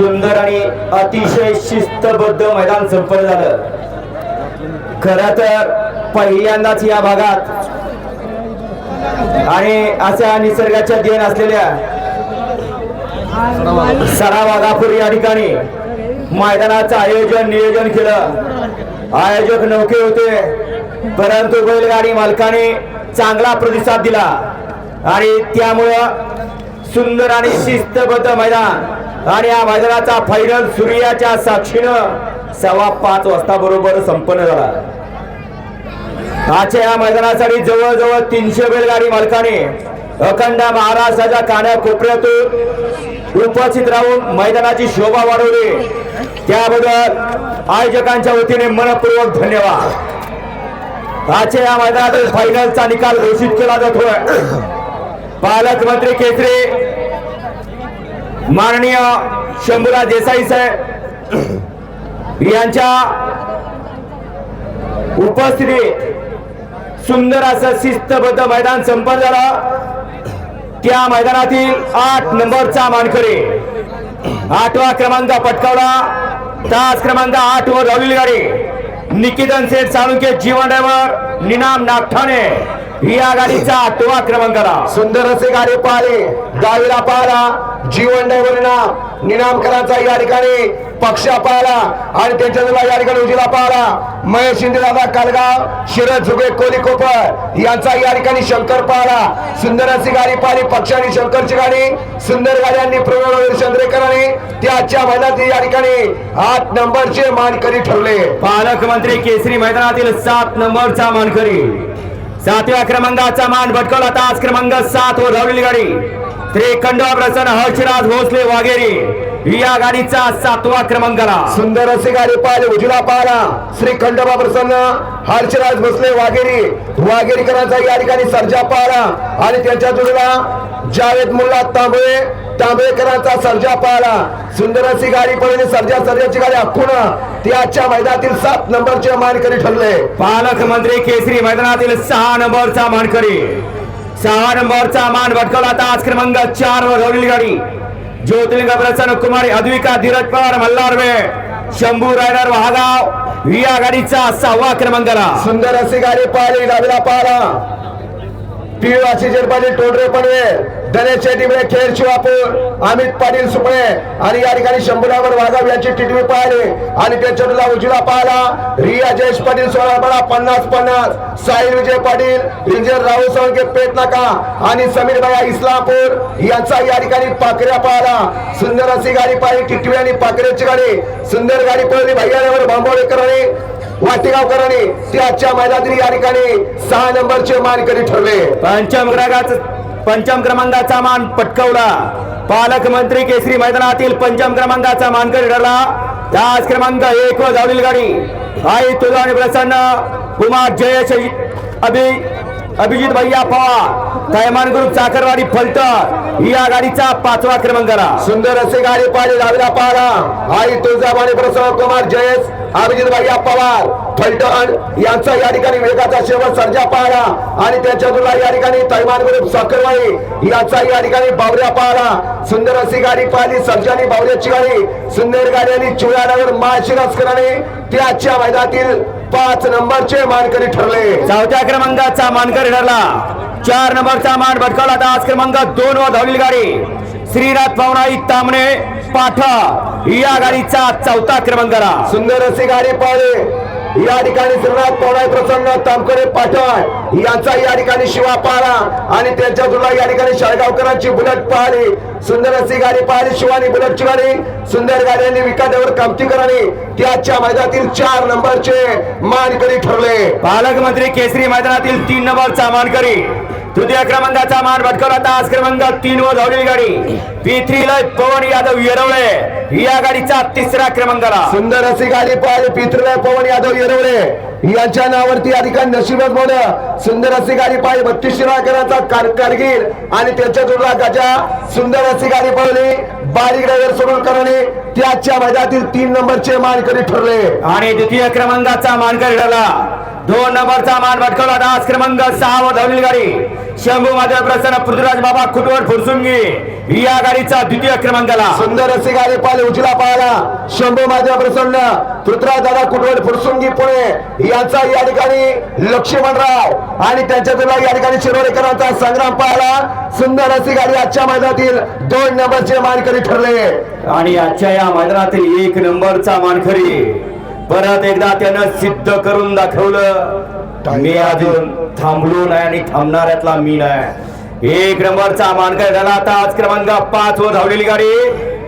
सुंदर आणि अतिशय शिस्तबद्ध मैदान संपन्न झालं. खर तर पहिल्यांदाच या भागात आणि अशा निसर्गाच्या देण असलेल्या सरावागापूर या ठिकाणी मैदानाचं आयोजन नियोजन केलं. आयोजक नौके होते परंतु बैलगाडी मालकाने चांगला प्रतिसाद दिला. आणि त्यामुळं सुंदर आणि शिस्तबद्ध मैदान आणि या मैदानाचा फायनल सूर्याच्या साक्षीनं सव्वा पाच वाजता बरोबर संपन्न झाला. आजच्या या मैदानासाठी जवळजवळ तीनशे बैलगाडी मालकाने अखंड महाराष्ट्राच्या कान्या कोपऱ्यातून उपस्थित राहून मैदानाची शोभा वाढवली. त्याबद्दल आयोजकांच्या वतीने मनपूर्वक धन्यवाद. आजच्या या मैदानातील फायनलचा निकाल घोषित केला जातोय. पालकमंत्री केसरी माननीय शंभूराज देसाई साहेब यांच्या उपस्थितीत सुंदर असं शिस्तबद्ध मैदान संपन्न झालं. त्या मैदानातील आठ नंबरचा मानकरी आठवा क्रमांक पटकावला. तास क्रमांक आठ वर धावलेली गाडी निकितन सेठ साळुंके जीवन ड्रायव्हर निनाम नागठाणे या गाडीचा आठवा क्रमांकाला. सुंदर असे गाडी पाहिले. दहावीला पाहिला. जीवन ड्रायव्हरना निनामकरांचा या ठिकाणी पक्ष पाहिला आणि त्यांच्या या ठिकाणी उजिला पाहिला महेश शिंदे दादा कालगाव शिरज झुगे कोली कोपर यांचा या ठिकाणी शंकर पाहिला सुंदरांची गाडी पाहिली पक्षाने शंकरची गाडी सुंदर गाड्यांनी प्रवीण चंद्रेकरांनी त्याच्या आजच्या या ठिकाणी आठ नंबरचे मानकरी ठरले. पालकमंत्री केसरी मैदानातील सात नंबरचा मानकरी. सातव्या क्रमांकाचा मान भटकवला तास क्रमांक सात वर धावलेली गाडी. त्रिखंडवा प्रसन्न हर्षराज भोसले वाघेरी. या गाडीचा सातवा क्रमांकाला. सुंदर अशी गाडी पाहिली उजला पाहिला श्री खंडोबा प्रसन्न हर्षराज भोसले वाघेरी. वाघेरीकरांचा या ठिकाणी सर्जा पाहिला आणि त्यांच्या जोडीला जावेद मुल्ला तांबळे तांबळेकरांचा सर्जा पाहिला सुंदर अशी गाडी पडली सर्जा सर्जाची गाडी हक्कून ती आजच्या मैदानातील सात नंबरचे मानकरी ठरले. पालकमंत्री केसरी मैदानातील सहा नंबरचा मानकरी. सहा नंबरचा मान भटकवला आज क्रमांक चार वर धावलेली गाडी. ज्योतिर्लिंग प्रसन्न कुमारी अद्विका धीरज पवार मल्हारवे शंभू रायडर महागाव या गाडीचा सहावा क्रमांकाला. सुंदर अशी गाडी पाहिली डावीला पाहिला. पिवाची झेडपाली टोडरे पडवे धनेश टिबळे खेळ शिवापूर अमित पाटील सुपळे आणि या ठिकाणी शंभूरावर वाघाव यांची टिटवी पाहिली. आणि त्यांच्या उजवा पाहिला. रिया जयेश पाटील सोळा पन्नास पन्नास. साहिल विजय पाटील इंजिनियर राहुल साळुंके पेट नाका. आणि समीर भाया इस्लामपूर यांचा या ठिकाणी पाकऱ्या पाहिला. सुंदर अशी गाडी पाहिली टिटवी आणि पाकऱ्याची गाडी. सुंदर गाडी पळली भैयावर बांबोळेकर वाटेगावकरांनी. ते आजच्या मैदानातील या ठिकाणी सहा नंबरचे मानकरी ठरले. पंचम क्रमांकाचा पंचम क्रमांकाचा मान पटकवला. पालकमंत्री केसरी मैदानातील पंचम क्रमांकाचा मानकरी ठरला. त्याच क्रमांक एक व धावलेली गाडी. आई तुझा आणि प्रसन्न कुमार जयेश अभि अभिजित भैया पवार. तैमान ग्रुप चाकरवाडी फलटण. या गाडीचा पाचवा क्रमांक क्रमांकाला सुंदर असे गाडी पाहिजे दहावीला पाहिला आई तुळजाबाणी प्रसन्न कुमार जयेश अभिजित भैया पवार. फलटण यांचा या ठिकाणी वेगाचा शेवट सर्जा पाहिला आणि त्याच्या तुला या ठिकाणी तैमान ग्रुप साखरवाडी यांचा या ठिकाणी बावऱ्या पाहिला सुंदर अशी गाडी पाहिली सर्जानी बावऱ्याची गाडी. सुंदर गाडी आणि चुळाडावर माळशिरस्कराने ते आजच्या मैदानातील पाच नंबरचे मानकरी ठरले. चौथ्या क्रमांकाचा मानकरी ठरला. चार नंबरचा मान भटकवला तास क्रमांक दोन वर धावलेली गाडी. श्रीनाथ पवनाई तामणे पाठा. या गाडीचा चौथा क्रमांकाला. सुंदर अशी गाडी पाहिली. या ठिकाणी श्रीनाथ पवनाय प्रसन्न तामकडे पाठण यांचा या ठिकाणी शिवा पारा. आणि त्यांच्या तुला या ठिकाणी शाळगावकरांची बुलेट पाहिली सुंदर अशी गाडी पाहिली शिवानी बुलेटची गाडी. सुंदर गाड्यांनी विकादेवर कामतीकरांनी त्याच्या मैदानातील चार नंबरचे मानकरी ठरले. पालकमंत्री केसरी मैदानातील तीन नंबरचा मानकरी तृतीय क्रमांकाचा मान भटकवला तास क्रमांक तीन वर धावलेली गाडी. पी लय पवन यादव येरवळे. या गाडीचा तिसरा क्रमांकाला. सुंदर अशी गाडी पाहिली. पितृलय पवन यादव येरवडे यांच्या नावावरती या ठिकाणी नशीबच मोड सुंदर अशी गाडी पाहिली. बत्तीस शिराकरांचा कार- कारगिल आणि त्याच्या जोडला गजा सुंदर अशी गाडी पळवली बारीक ड्रायव्हर सोडून करणे. त्याच्या मैदानातील तीन नंबरचे मानकरी ठरले. आणि द्वितीय क्रमांकाचा मानकरी ठरला. दोन नंबरचा मान भटकवला दास क्रमांक सहा व धावलेली गाडी. शंभू माधव प्रसन्न पृथ्वीराज बाबा खुटवड फुरसुंगी. या गाडीचा द्वितीय क्रमांकाला. सुंदर अशी गाडी पाहिली उजला पाहिला शंभू माझ्या प्रसन्न पृथ्वीराज दादा कुटवड फुरसुंगी पुणे यांचा या ठिकाणी लक्ष्मणराव आणि त्यांच्या तुला या ठिकाणी शिरोडेकरांचा संग्राम पाहिला. सुंदर अशी गाडी आजच्या मैदानातील दोन नंबरचे मानकरी ठरले. आणि आजच्या या मैदानातील एक नंबरचा मानखरी परत एकदा त्यानं सिद्ध करून दाखवलं. मी अजून थांबलो नाही आणि थांबणाऱ्यातला मी नाही. एक नंबरचा मानकरी झाला आता. आज क्रमांक पाच वर धावलेली गाडी.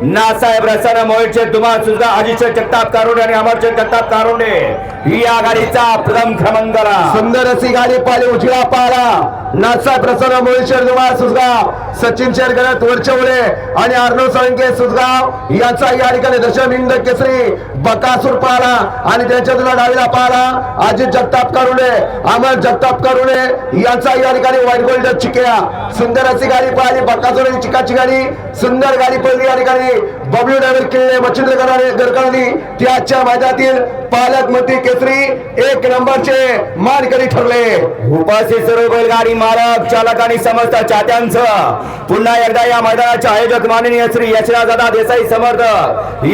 नासाहेब रसाना मोहितचे दुमान सुद्धा अजितचे जगताप कारोडे आणि अमरचे जगताप कारोडे या गाडीचा प्रथम क्रमांकाला. सुंदर अशी गाडी पाहिली उजळा पाहिला नासा प्रसन्न मोहित शेरदुमार सुजगाव सचिन शेरगणत वरचवले आणि अर्णव साळुंके सुजगाव यांचा या ठिकाणी दशमिंद केसरी बकासूर पाहला आणि त्यांच्या तुला डावीला पाहला अजित जगताप करुणे अमर जगताप करुणे यांचा या ठिकाणी व्हाईट गोल्ड चिकया. सुंदर अशी गाडी पाहिली बकासूर आणि चिकाची गाडी सुंदर गाडी पहिली या ठिकाणी. बबलू डायव्हर किल्ले मच्छिंद्र गडकरी ती आजच्या मैदानातील पालक मंत्री केसरी एक नंबरचे मानकरी ठरले. उपासी सर्व बैलगाडी मालक चालक आणि समस्त चाहत्यांचं पुन्हा एकदा या मैदानाचे आयोजक माननीय श्री यशराज दादा Desai Samarth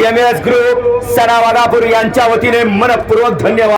M S group सना वाघापूर यांच्या वतीने मनपूर्वक धन्यवाद.